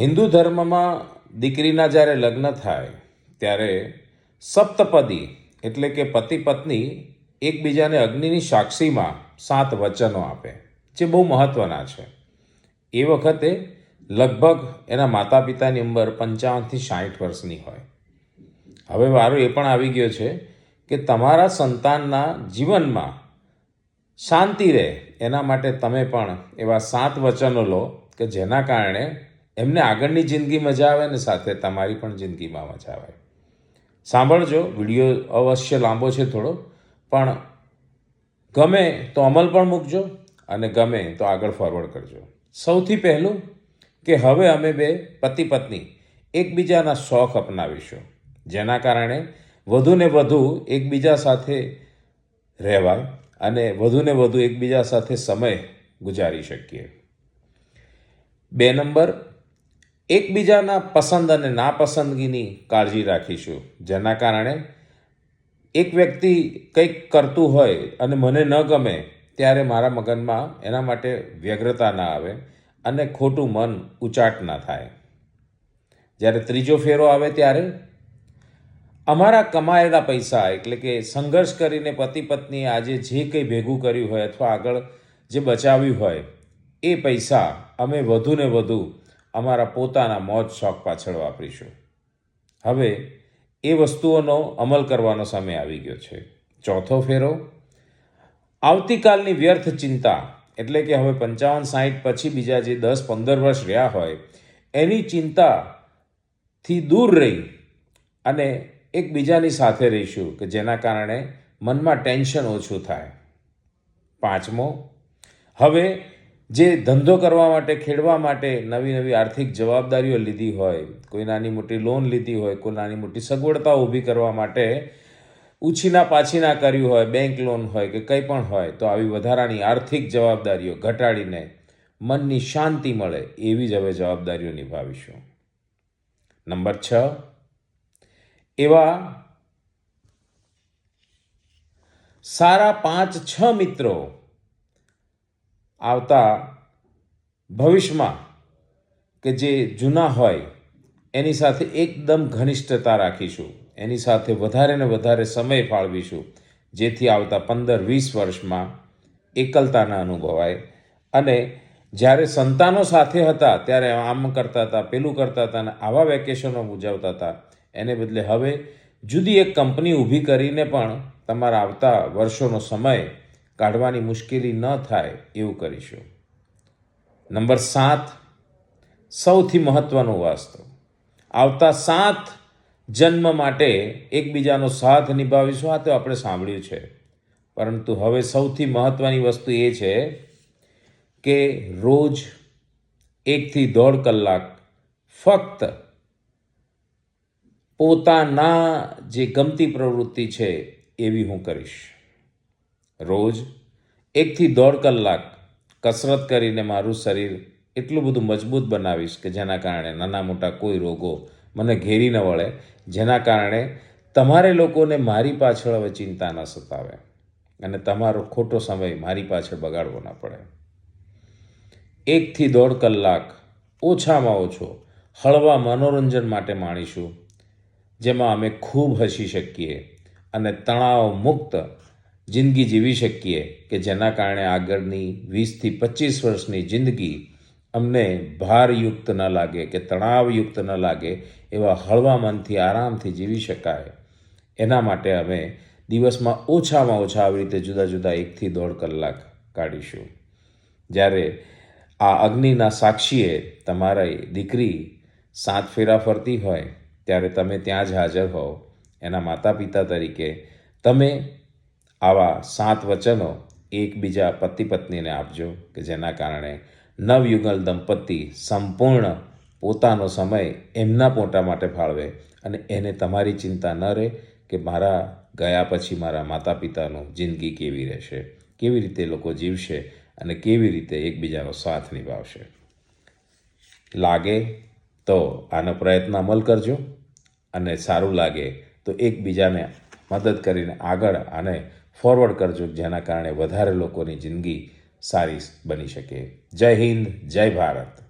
હિન્દુ ધર્મમાં દીકરીના જ્યારે લગ્ન થાય, ત્યારે સપ્તપદી એટલે કે પતિ પત્ની એકબીજાને અગ્નિની સાક્ષીમાં સાત વચનો આપે, જે બહુ મહત્ત્વના છે. એ વખતે લગભગ એના માતા પિતાની ઉંમર પંચાવનથી સાઠ વર્ષની હોય. હવે વારો એ પણ આવી ગયો છે કે તમારા સંતાનના જીવનમાં શાંતિ રહે, એના માટે તમે પણ એવા સાત વચનો લો કે જેના કારણે એમને આગળની જિંદગી મજા આવે ને સાથે તમારી પણ જિંદગીમાં મજા આવે. સાંભળજો, વીડિયો અવશ્ય લાંબો છે થોડો, પણ ગમે તો અમલ પણ મૂકજો અને ગમે તો આગળ ફોરવર્ડ કરજો. સૌથી પહેલું કે હવે અમે બે પતિ પત્ની એકબીજાના શોખ અપનાવીશું, જેના કારણે વધુને વધુ એકબીજા સાથે રહેવાય અને વધુને વધુ એકબીજા સાથે સમય ગુજારી શકીએ. બે નંબર એકબીજાના પસંદ અને નાપસંદગીની કાળજી રાખીશું. જેના કારણે એક વ્યક્તિ કંઈક કરતું હોય અને મને ન ગમે, ત્યારે મારા મગનમાં એના માટે વ્યગ્રતા ના આવે અને ખોટું મન ઉચાટ ના થાય. જ્યારે ત્રીજો ફેરો આવે ત્યારે અમારા કમાયેલા પૈસા, એટલે કે સંઘર્ષ કરીને પતિ પત્નીએ આજે જે કંઈ ભેગું કર્યું હોય અથવા આગળ જે બચાવ્યું હોય, એ પૈસા અમે વધુને વધુ અમારા પોતાના મોજ શોખ પાછળ વાપરીશું. હવે, એ વસ્તુઓનો અમલ કરવાનો સમય આવી ગયો છે. ચોથો ફેરો, આવતીકાલની વ્યર્થ ચિંતા, એટલે કે હવે પંચાવન સાહીઠ પછી બીજા જે દસ પંદર વર્ષ રહ્યા હોય, એની ચિંતાથી દૂર રહી અને એકબીજાની સાથે રહીશું, કે જેના કારણે મનમાં ટેન્શન ઓછું થાય. પાંચમો, હવે જે ધંધો કરવા માટે, ખેડવા માટે નવી નવી આર્થિક જવાબદારીઓ લીધી હોય, કોઈ નાની મોટી લોન લીધી હોય, કોઈ નાની મોટી સગવડતા ઊભી કરવા માટે ઉછીના પાછીના કર્યું હોય બેંક લોન હોય કે કંઈ પણ હોય, તો આવી વધારાની આર્થિક જવાબદારીઓ ઘટાડીને મનની શાંતિ મળે એવી જ હવે જવાબદારીઓ નિભાવીશું. નંબર છ. એવા સારા પાંચ છ મિત્રો આવતા ભવિષ્યમાં કે જે જૂના હોય, એની સાથે એકદમ ઘનિષ્ઠતા રાખીશું. એની સાથે વધારે ને વધારે સમય ફાળવીશું, જેથી આવતા પંદર, વીસ વર્ષમાં એકલતાના અનુભવાય. અને જ્યારે સંતાનો સાથે હતા, ત્યારે આમ કરતા હતા, પેલું કરતા હતા અને આવા વેકેશનો ઉજવતા હતા. એને બદલે હવે જુદી એક કંપની ઊભી કરીને પણ તમારા આવતા વર્ષોનો સમય કાઢવાની મુશ્કેલી ન થાય એવું કરીશું. નંબર સાત, સૌથી મહત્ત્વનો વાસ્તુ. આવતા સાત જન્મ માટે એકબીજાનો સાથ નિભાવીશું. આ તો આપણે સાંભળ્યું છે. પરંતુ હવે સૌથી મહત્ત્વની વસ્તુ એ છે કે રોજ એકથી દોઢ કલાક ફક્ત પોતાના જે ગમતી પ્રવૃત્તિ છે એવી હું કરીશ. રોજ એકથી દોઢ કલાક કસરત કરીને મારું શરીર એટલું બધું મજબૂત બનાવીશ કે જેના કારણે નાના મોટા કોઈ રોગો મને ઘેરી ન વળે, જેના કારણે તમારે લોકોને મારી પાછળ હવે ચિંતા ન સતાવે અને તમારો ખોટો સમય મારી પાછળ બગાડવો ન પડે. એકથી દોઢ કલાક ઓછામાં ઓછો હળવા મનોરંજન માટે માણીશું, જેમાં અમે ખૂબ હસી શકીએ અને તણાવ મુક્ત જિંદગી જીવી શકીએ કે જેના કારણે આગળની વીસથી પચીસ વર્ષની જિંદગી અમને ભારયુક્ત ન લાગે કે તણાવયુક્ત ન લાગે એવા હળવા મનથી આરામથી જીવી શકાય. એના માટે અમે દિવસમાં ઓછામાં ઓછા આવી રીતે જુદા જુદા એકથી દોઢ કલાક કાઢીશું. જ્યારે આ અગ્નિના સાક્ષીએ તમારી દીકરી સાત ફેરા ફરતી હોય, ત્યારે તમે ત્યાં જ હાજર હોવ. એના માતા પિતા તરીકે તમે આવા સાત વચનો એકબીજા પતિ પત્નીને આપજો કે જેના કારણે નવયુગલ દંપતી સંપૂર્ણ પોતાનો સમય એમના પોતા માટે ફાળવે અને એને તમારી ચિંતા ન રહે કે મારા ગયા પછી મારા માતા પિતાનું જિંદગી કેવી રહેશે, કેવી રીતે લોકો જીવશે અને કેવી રીતે એકબીજાનો સાથ નિભાવશે. લાગે તો આનો પ્રયત્ન અમલ કરજો અને સારું લાગે તો એકબીજાને મદદ કરીને આગળ આને ફોરવર્ડ કરજો જેના કારણે વધારે લોકોની જિંદગી સારી બની શકે. જય હિન્દ જય ભારત.